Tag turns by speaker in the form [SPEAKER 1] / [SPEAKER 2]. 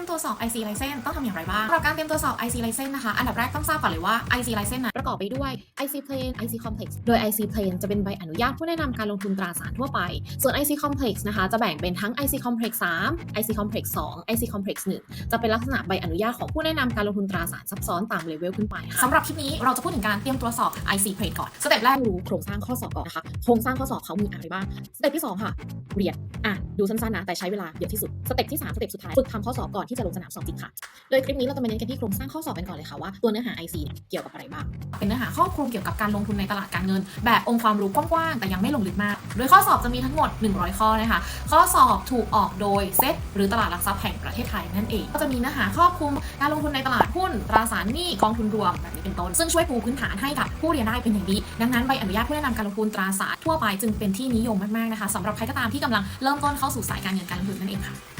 [SPEAKER 1] มตัวสอบ IC license ต้องทำอย่างไรบ้างสำหรับการเตรียมตัวสอบ IC license นะคะ อันดับแรกต้องทราบก่อนเลยว่า IC license นั้นประกอบไปด้วย IC Plane IC Complex โดย IC Plane จะเป็นใบอนุญาตผู้แนะนำการลงทุนตราสารทั่วไป ส่วน IC Complex นะคะจะแบ่งเป็นทั้ง IC Complex 3 IC Complex 2 IC Complex 1 จะเป็นลักษณะใบอนุญาตของผู้แนะนำการลงทุนตราสารซับซ้อนตามเลเวลขึ้นไปค่ะสำหรับคลิปนี้เราจะพูดถึงการเตรียมตัวสอบ IC Plane ก่อนสเต็ปแรกรู้โครงสร้างข้อสอบก่อนนะคะโครงสร้างข้อสอบเขามีอะไรบ้างสเต็ปที่ 2 ค่ะเรียนอ่านดูสั้นๆนะแต่ใช้เวลาเยอะที่สุดสเต็ปที่3สเต็ปสุดท้ายฝึกทำข้อสอบก่อนที่จะลงสนามสอบจริงค่ะ โดยคลิปนี้เราจะมาเน้นกันที่โครงสร้างข้อสอบกันก่อนเลยค่ะว่าตัวเนื้อหา IC เนี่ยเกี่ยวกับอะไรบ้าง เป็นเนื้อหาครอบคลุมเกี่ยวกับการลงทุนในตลาดการเงิน แบบองค์ความรู้กว้างๆแต่ยังไม่ลงลึกมาก โดยข้อสอบจะมีทั้งหมด 100 ข้อนะคะ ข้อสอบถูกออกโดยเซ็ตหรือตลาดหลักทรัพย์แห่งประเทศไทยนั่นเอง ก็จะมีเนื้อหาครอบคลุมการลงทุนในตลาดหุ้นตราสารหนี้กองทุนรวมแบบนี้เป็นต้น ซึ่งช่วยปูพื้นฐานให้กับผู้เรียนได้เป็นอย่างดี ดังนั้นใบอนุญาตผู้แนะนำการลงทุนตราสารทั่วไปจึงเป็นที่นิยมมากๆนะคะสำหรับใครก็ตามที่กำลังเริ่มต้นเข้าสู่สายการเงินการลงทุนนั่นเองค่ะ